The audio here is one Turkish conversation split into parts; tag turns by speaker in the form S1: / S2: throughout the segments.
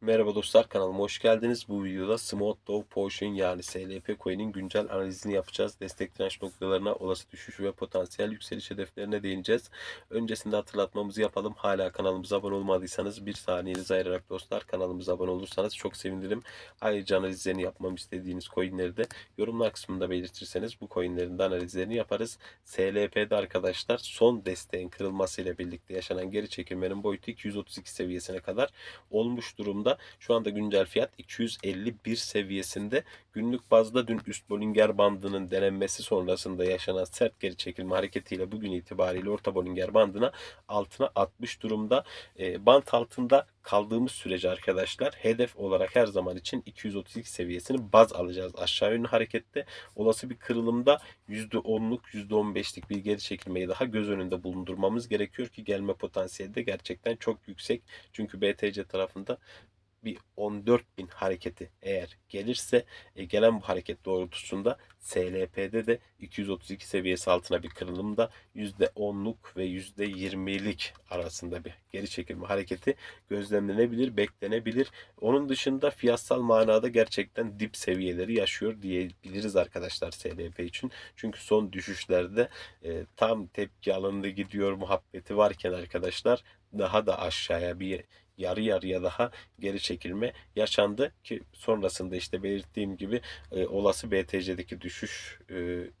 S1: Merhaba dostlar kanalıma hoş geldiniz. Bu videoda Smooth Dog Potion yani SLP coin'in güncel analizini yapacağız. Destek direnç noktalarına, olası düşüş ve potansiyel yükseliş hedeflerine değineceğiz. Öncesinde hatırlatmamızı yapalım. Hala kanalımıza abone olmadıysanız bir saniyenizi ayırarak dostlar kanalımıza abone olursanız çok sevinirim. Ayrıca analizlerini yapmamı istediğiniz coin'leri de yorumlar kısmında belirtirseniz bu coin'lerin de analizlerini yaparız. SLP'de arkadaşlar son desteğin kırılmasıyla birlikte yaşanan geri çekilmenin boyutu 232 seviyesine kadar olmuş durumda. Şu anda güncel fiyat 251 seviyesinde. Günlük bazda dün üst Bollinger bandının denenmesi sonrasında yaşanan sert geri çekilme hareketiyle bugün itibariyle orta Bollinger bandına altına atmış durumda. E, band altında kaldığımız sürece arkadaşlar hedef olarak her zaman için 232 seviyesini baz alacağız aşağı yönlü harekette. Olası bir kırılımda %10'luk %15'lik bir geri çekilmeyi daha göz önünde bulundurmamız gerekiyor ki gelme potansiyeli de gerçekten çok yüksek. Çünkü BTC tarafında bir 14.000 hareketi eğer gelirse e, gelen bu hareket doğrultusunda SLP'de de 232 seviyesi altına bir kırılımda %10'luk ve %20'lik arasında bir geri çekilme hareketi gözlemlenebilir, beklenebilir. Onun dışında fiyatsal manada gerçekten dip seviyeleri yaşıyor diyebiliriz arkadaşlar SLP için. Çünkü son düşüşlerde e, tam tepki alanında gidiyor muhabbeti varken arkadaşlar daha da aşağıya bir yarı yarıya daha geri çekilme yaşandı ki sonrasında işte belirttiğim gibi e, olası BTC'deki düşüş e,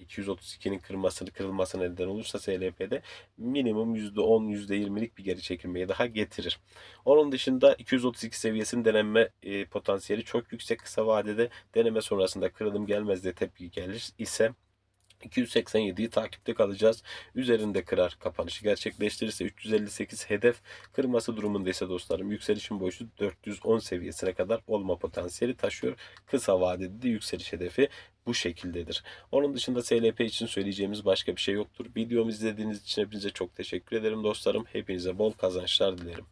S1: 232'nin kırılmasını kırılmasına neden olursa SLP'de minimum %10 %20'lik bir geri çekilmeyi daha getirir. Onun dışında 232 seviyesinin denenme e, potansiyeli çok yüksek kısa vadede deneme sonrasında kırılım gelmez diye tepki gelir ise 287'yi takipte kalacağız. Üzerinde kırar kapanışı gerçekleştirirse 358 hedef kırması durumunda ise dostlarım yükselişin boyutu 410 seviyesine kadar olma potansiyeli taşıyor. Kısa vadede de yükseliş hedefi bu şekildedir. Onun dışında SLP için söyleyeceğimiz başka bir şey yoktur. Videomu izlediğiniz için hepinize çok teşekkür ederim dostlarım. Hepinize bol kazançlar dilerim.